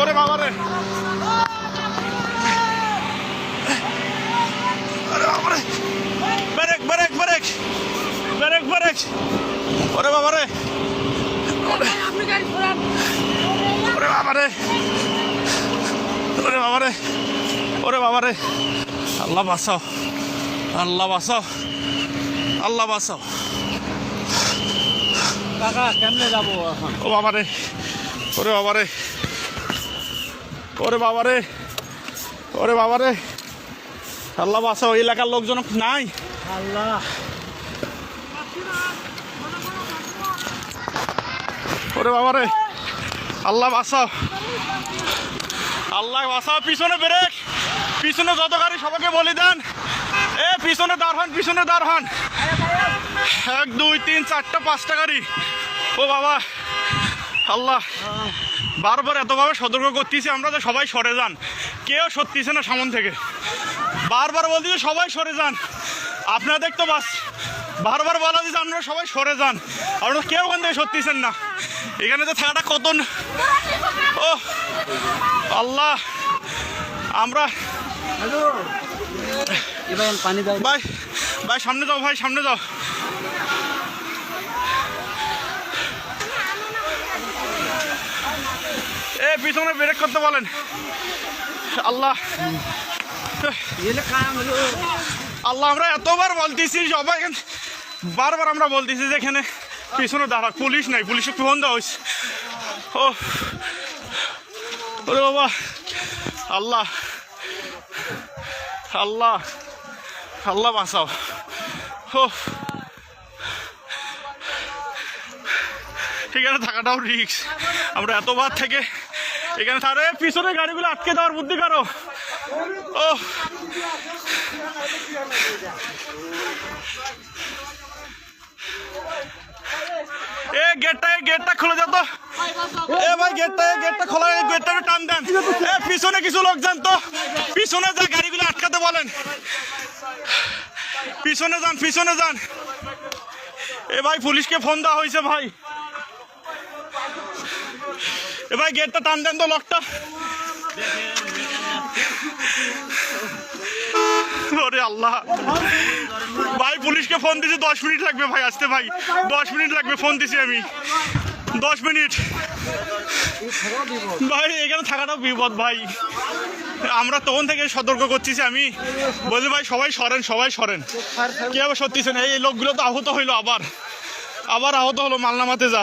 ওরে বাবা রে। ওরে বাবা রে। Break break break break break ওরে বাবা রে। ওরে বাবা রে। ওরে বাবা রে। ওরে বাবা রে। আল্লাহ বাঁচাও। আল্লাহ বাঁচাও। আল্লাহ বাঁচাও। কাকা কেমনে যাব ও বাবা রে। ওরে বাবা রে। ওরে বাবা রে ওরে বাবা রে আল্লাহ বাঁচাও, এই এলাকার লোকজন নাই। আল্লাহ ওরে বাবা রে আল্লাহ বাঁচাও। আল্লাহ বাঁচাও, পিছনে ব্রেক। পিছনে যত গাড়ি সবাইকে বলি দেন। এ, পিছনে দাঁড় হন, পিছনে দাঁড় হন। এক, দুই, তিন, চারটা, পাঁচটা গাড়ি। ও বাবা। আল্লাহ বারবার এতভাবে সতর্ক করতেছি আমরা যে সবাই সরে যান। কেউ সত্যিছে না সামন থেকে। বারবার বলতেছি সবাই সরে যান। আপনারা দেখতে পাস বারবার বলা দিচ্ছে আপনারা সবাই সরে যান। আপনারা কেউ ওখান থেকে সত্যিছেন না। এখানে তো থাকাটা কত ন- ও আল্লাহ আমরা ভাই ভাই সামনে যাও ভাই সামনে যাও। এ, পিছনে ব্রেক করতে বলেন। আল্লাহ। আল্লাহ, আমরা এতবার বলতেছি, সবাই বারবার আমরা বলতেছি যে এখানে পিছনে দাঁড়া, পুলিশ নাই, পুলিশে ফোন দেওয়া হয়েছে। ওরে বাবা। আল্লাহ। আল্লাহ। আল্লাহ বাঁচাও। ও এখানে থাকাটাও রিক্স আমরা এতবার থেকে এখানে তারে পিছনে গাড়িগুলো আটকে দেওয়ার বুদ্ধি করো। ও এ গেটটা গেটটা খুলে যা এ ভাই গেটটা গেটটা খোলা এই গেটটা পিছনে কিছু লোক তো। পিছনে যা গাড়িগুলো আটকাতে বলেন। পিছনে যান পিছনে যান। এ ভাই পুলিশকে ফোন দেওয়া হয়েছে ভাই। এ ভাই গেটটা টান দেন তো লকটা ওরে আল্লাহ। ভাই, পুলিশকে ফোন দিছি, দশ মিনিট লাগবে ভাই আসতে, ভাই। দশ মিনিট লাগবে ফোন দিছি আমি। দশ মিনিট। ভাই, এখানে থাকাটাও বিপদ, ভাই। আমরা তখন থেকে সতর্ক করতেছি আমি। বলছি, ভাই, সবাই সরেন সবাই সরেন। কে আবার সত্যিছে না এই লোকগুলো তো আহত হইল আবার। আবার আহত হলো, মালনামাতে যা।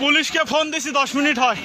পুলিশকে ফোন দিছি দশ মিনিট হয়।